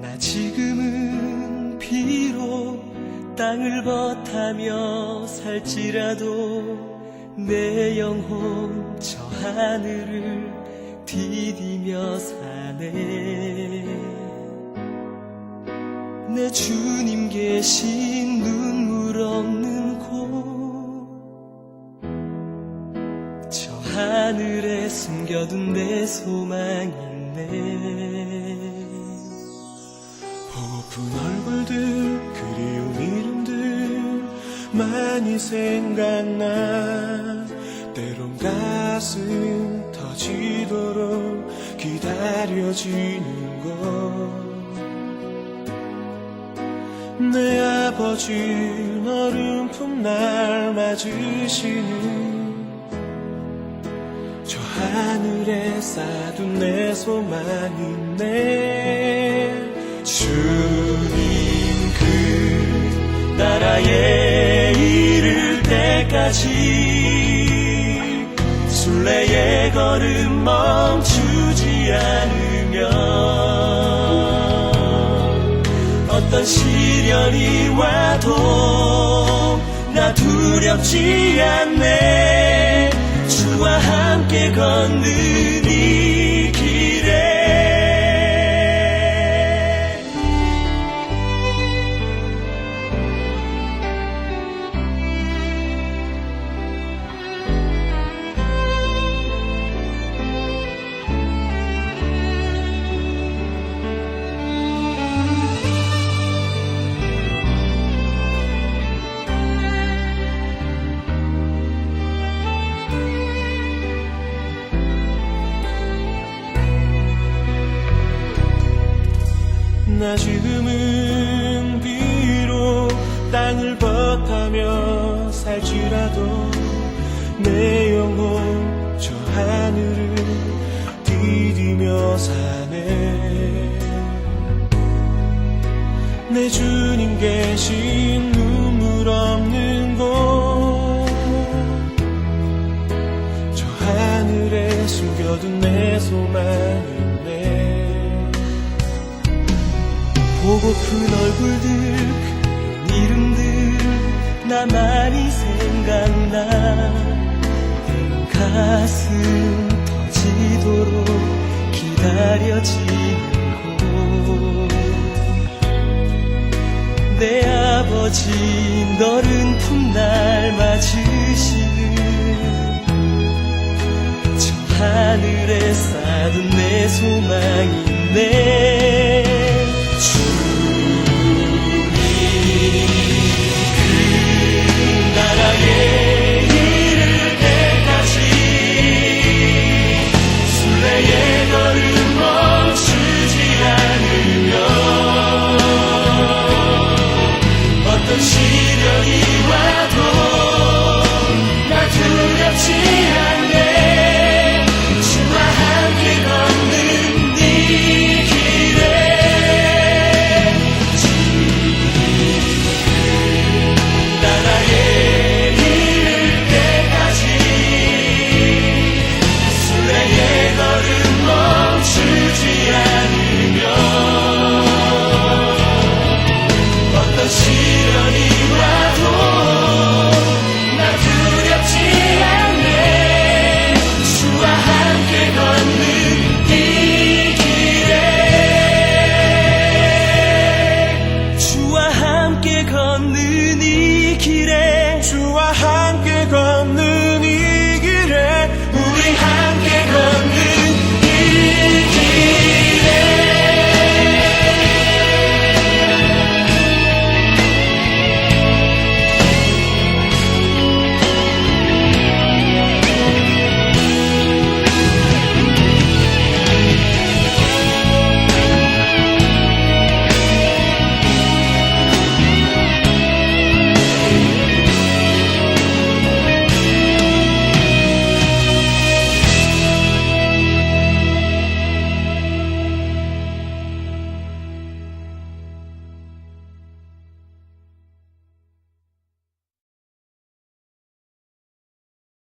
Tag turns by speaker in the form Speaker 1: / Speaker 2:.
Speaker 1: 나 지금은 비록 땅을 버타며 살지라도 내 영혼 저 하늘을 디디며 사네. 내 주님 계신 눈물 없는 하늘에 숨겨둔 내 소망 있네.
Speaker 2: 보고픈 얼굴들 그리운 이름들 많이 생각나. 때론 가슴 터지도록 기다려지는 것 내 아버지 너른 품 날 맞으시는 저 하늘에 쌓둔 내 소망이네
Speaker 1: 주님 그 나라에 이를 때까지 순례의 걸음 멈추지 않으면 어떤 시련이 와도 나 두렵지 않네 주와 함께 걷는
Speaker 2: 나 지금은 비록 땅을 버타며 살지라도 내 영혼 저 하늘을 디디며 사네. 내 주님 계신 눈물 없는 곳 저 하늘에 숨겨둔 내 소망이
Speaker 1: 보고픈 얼굴들 이름들 나 많이 생각나. 가슴 터지도록 기다려지는 곳내 아버지 너른 품 날 맞으시는 저 하늘에 쌓둔 내 소망이네